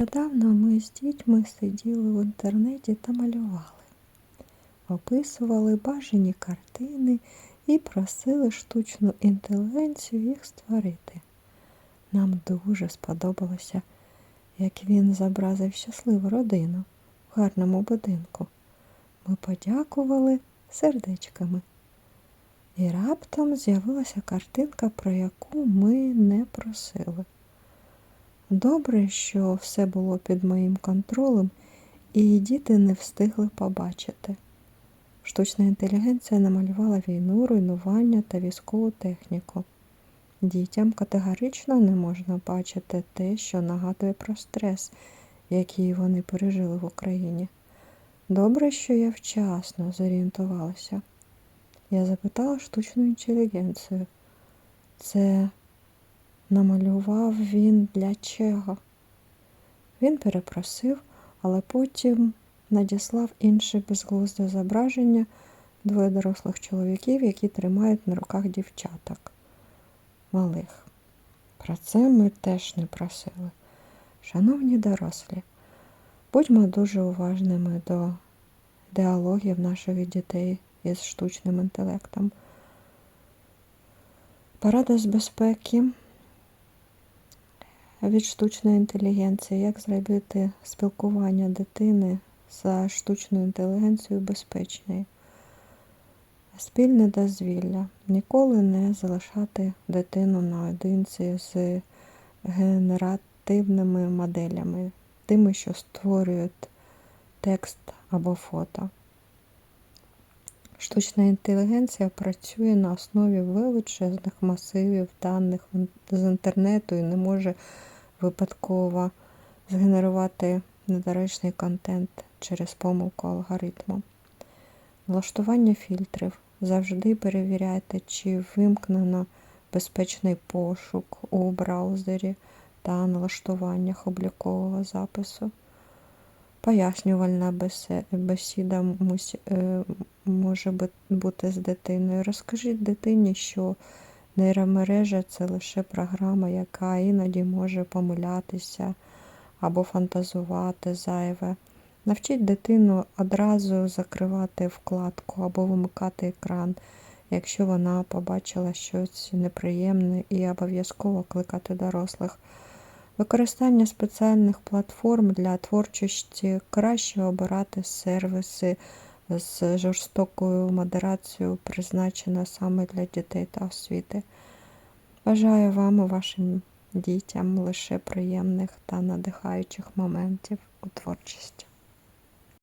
Нещодавно ми з дітьми сиділи в інтернеті та малювали, описували бажані картини і просили штучну інтелігенцію їх створити. Нам дуже сподобалося, як він зобразив щасливу родину в гарному будинку. Ми подякували сердечками. І раптом з'явилася картинка, про яку ми не просили. Добре, що все було під моїм контролем, і діти не встигли побачити. Штучна інтелігенція намалювала війну, руйнування та військову техніку. Дітям категорично не можна бачити те, що нагадує про стрес, який вони пережили в Україні. Добре, що я вчасно зорієнтувалася. Я запитала штучну інтелігенцію. Це намалював він для чого? Він перепросив, але потім надіслав інше безглузде зображення двоє дорослих чоловіків, які тримають на руках дівчаток малих. Про це ми теж не просили. Шановні дорослі, будьмо дуже уважними до діалогів наших дітей із штучним інтелектом. Порада з безпеки від штучної інтелігенції, як зробити спілкування дитини за штучною інтелігенцією безпечною. Спільне дозвілля. Ніколи не залишати дитину наодинці з генеративними моделями, тими, що створюють текст або фото. Штучна інтелігенція працює на основі величезних масивів даних з інтернету і не може випадково згенерувати недоречний контент через помилку алгоритму. Налаштування фільтрів. Завжди перевіряйте, чи вимкнено безпечний пошук у браузері та налаштуваннях облікового запису. Пояснювальна бесіда е, може бути з дитиною. Розкажіть дитині, що нейромережа це лише програма, яка іноді може помилятися або фантазувати зайве. Навчіть дитину одразу закривати вкладку або вимикати екран, якщо вона побачила щось неприємне, і обов'язково кликати дорослих. Використання спеціальних платформ для творчості краще обирати сервіси з жорстокою модерацією, призначена саме для дітей та освіти. Бажаю вам і вашим дітям лише приємних та надихаючих моментів у творчості.